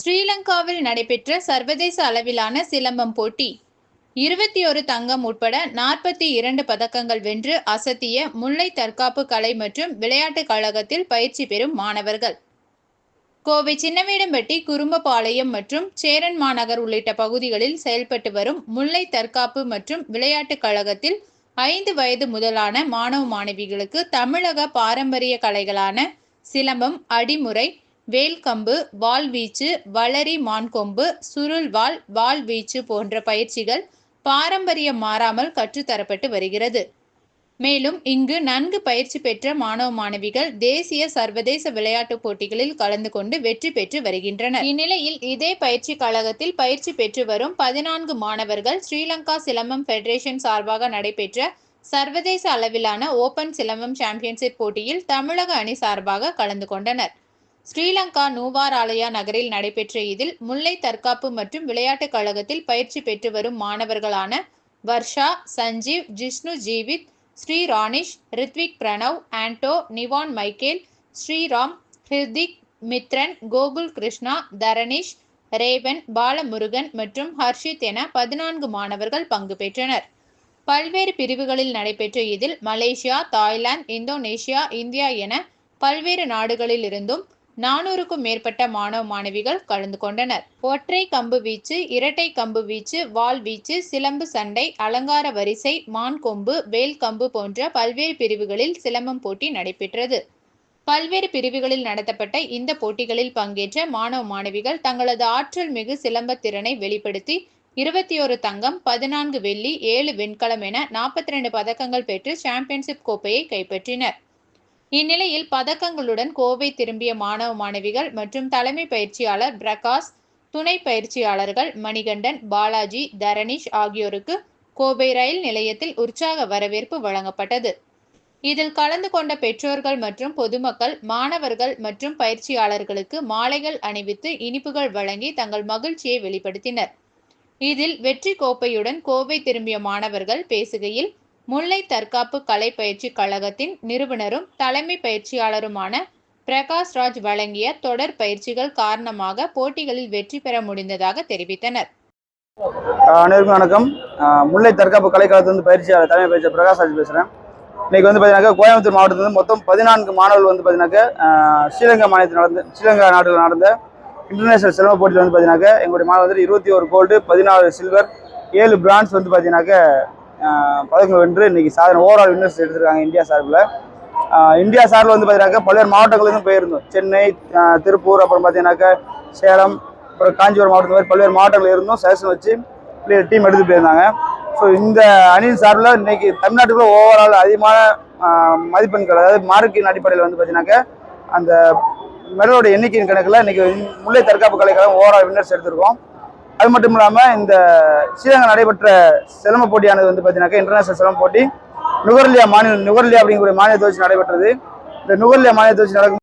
ஸ்ரீலங்காவில் நடைபெற்ற சர்வதேச அளவிலான சிலம்பம் போட்டி. இருபத்தி ஒரு தங்கம் உட்பட நாற்பத்தி இரண்டு பதக்கங்கள் வென்று அசத்திய முல்லை தற்காப்பு கலை மற்றும் விளையாட்டுக் கழகத்தில் பயிற்சி பெறும் மாணவர்கள். கோவை சின்னவேடம்பட்டி குறும்பபாளையம் மற்றும் சேரன் மாநகர் உள்ளிட்ட பகுதிகளில் செயல்பட்டு வரும் முல்லை தற்காப்பு மற்றும் விளையாட்டுக் கழகத்தில் ஐந்து வயது முதலான மாணவ மாணவிகளுக்கு தமிழக பாரம்பரிய கலைகளான சிலம்பம் அடிமுறை வேல்கம்பு வாள்வீச்சு வளரி மான்கொம்பு சுருள்வாள் வாள்வீச்சு போன்ற பயிற்சிகள் பாரம்பரியம் மாறாமல் கற்றுத்தரப்பட்டு வருகிறது. மேலும் இங்கு நன்கு பயிற்சி பெற்ற மாணவ மாணவிகள் தேசிய சர்வதேச விளையாட்டுப் போட்டிகளில் கலந்து கொண்டு வெற்றி பெற்று வருகின்றனர். இந்நிலையில் இதே பயிற்சி கழகத்தில் பயிற்சி பெற்று வரும் பதினான்கு மாணவர்கள் ஸ்ரீலங்கா சிலம்பம் ஃபெடரேஷன் சார்பாக நடைபெற்ற சர்வதேச அளவிலான ஓபன் சிலம்பம் சாம்பியன்ஷிப் போட்டியில் தமிழக அணி சார்பாக கலந்து கொண்டனர். ஸ்ரீலங்கா நூவாராலயா நகரில் நடைபெற்ற இதில் முல்லை தற்காப்பு மற்றும் விளையாட்டுக் கழகத்தில் பயிற்சி பெற்று வரும் மாணவர்களான வர்ஷா சஞ்சீவ் ஜிஷ்ணு ஜீவித் ஸ்ரீ ராணிஷ் ரித்விக் பிரணவ் ஆண்டோ நிவான் மைக்கேல் ஸ்ரீராம் ஹிர்திக் மித்ரன் கோகுல் கிருஷ்ணா தரணிஷ் ரேவன் பாலமுருகன் மற்றும் ஹர்ஷித் என பதினான்கு மாணவர்கள் பங்கு பெற்றனர். பல்வேறு பிரிவுகளில் நடைபெற்ற இதில் மலேசியா தாய்லாந்து இந்தோனேஷியா இந்தியா என பல்வேறு நாடுகளில் இருந்தும் நானூறுக்கும் மேற்பட்ட மாணவ மாணவிகள் கலந்து கொண்டனர். ஒற்றை கம்பு வீச்சு இரட்டை கம்பு வீச்சு வாள் வீச்சு சிலம்பு சண்டை அலங்கார வரிசை மான் கொம்பு வேல் கம்பு போன்ற பல்வேறு பிரிவுகளில் சிலம்பம் போட்டி நடைபெற்றது. பல்வேறு பிரிவுகளில் நடத்தப்பட்ட இந்த போட்டிகளில் பங்கேற்ற மாணவ மாணவிகள் தங்களது ஆற்றல் மிகு சிலம்பத்திறனை வெளிப்படுத்தி இருபத்தி ஒரு தங்கம் பதினான்கு வெள்ளி ஏழு வெண்கலம் என நாற்பத்தி ரெண்டு பதக்கங்கள் பெற்று சாம்பியன்ஷிப் கோப்பையை கைப்பற்றினர். இந்நிலையில் பதக்கங்களுடன் கோவை திரும்பிய மாணவ மாணவிகள் மற்றும் தலைமை பயிற்சியாளர் பிரகாஷ் துணை பயிற்சியாளர்கள் மணிகண்டன் பாலாஜி தரணிஷ் ஆகியோருக்கு கோவை ரயில் நிலையத்தில் உற்சாக வரவேற்பு வழங்கப்பட்டது. இதில் கலந்து கொண்ட பெற்றோர்கள் மற்றும் பொதுமக்கள் மாணவர்கள் மற்றும் பயிற்சியாளர்களுக்கு மாலைகள் அணிவித்து இனிப்புகள் வழங்கி தங்கள் மகிழ்ச்சியை வெளிப்படுத்தினர். இதில் வெற்றி கோப்பையுடன் கோவை திரும்பிய மாணவர்கள் பேசுகையில் முல்லை தற்காப்பு கலை பயிற்சி கழகத்தின் நிறுவனரும் தலைமை பயிற்சியாளருமான பிரகாஷ் ராஜ் வழங்கிய தொடர் பயிற்சிகள் காரணமாக போட்டிகளில் வெற்றி பெற முடிந்ததாக தெரிவித்தனர். அனைவருக்கும் வணக்கம். முல்லை தற்காப்பு கலைக்கழகத்திலிருந்து பயிற்சியாளர் தலைமை பயிற்சியாளர் பிரகாஷ் ராஜ் பேசுகிறேன் இன்னைக்கு வந்து பார்த்தீங்கன்னாக்கா கோயம்புத்தூர் மாவட்டத்தில் வந்து மொத்தம் பதினான்கு மாணவர்கள் வந்து பார்த்தீங்கன்னாக்க ஸ்ரீலங்கா மாநிலத்தில் நடந்த ஸ்ரீலங்கா நாட்டில் நடந்த இன்டர்நேஷனல் சிலம்ப போட்டியில் வந்து பார்த்தீங்கன்னாக்க எங்களுடைய மாணவர் வந்து இருபத்தி ஒரு கோல்டு பதினாலு சில்வர் ஏழு பிரான்ஸ் வந்து பார்த்தீங்கன்னாக்க பதக்கங்கள் வென்று இன்றைக்கி சாதனை ஓவரால் வின்னர்ஸ் எடுத்திருக்காங்க இந்தியா சார்பில். இந்தியா சார்பில் வந்து பார்த்தீங்கன்னாக்கா பல்வேறு மாவட்டங்களுக்கும் போயிருந்தோம். சென்னை திருப்பூர் அப்புறம் பார்த்தீங்கன்னாக்கா சேலம் அப்புறம் காஞ்சிபுரம் மாவட்டம் மாதிரி பல்வேறு மாவட்டங்கள் இருந்தும் செலக்ஷன் வச்சு டீம் எடுத்து போயிருந்தாங்க. ஸோ இந்த அணியின் சார்பில் இன்னைக்கு தமிழ்நாட்டுக்குள்ள ஓவரால் அதிகமான மதிப்பெண்கள் அதாவது மார்க்கின் அடிப்படையில் வந்து பார்த்தீங்கன்னாக்கா அந்த மெடலோட எண்ணிக்கையின் கணக்கில் இன்றைக்கி முல்லை தற்காப்பு கலைக்கழகம் ஓவரால் வின்னர்ஸ் எடுத்திருக்கோம். அது மட்டும் இல்லாமல் இந்த ஸ்ரீலங்கா நடைபெற்ற சிலம்ப போட்டியானது வந்து பார்த்தீங்கன்னாக்கா இன்டர்நேஷனல் சிலம்ப போட்டி நுகர்லியா மாநில நுகர்லியா அப்படிங்கிற மாநிலத்தை வச்சு நடைபெற்றது. இந்த நுகர்லியா மாநிலத்தை வச்சு நடக்கும்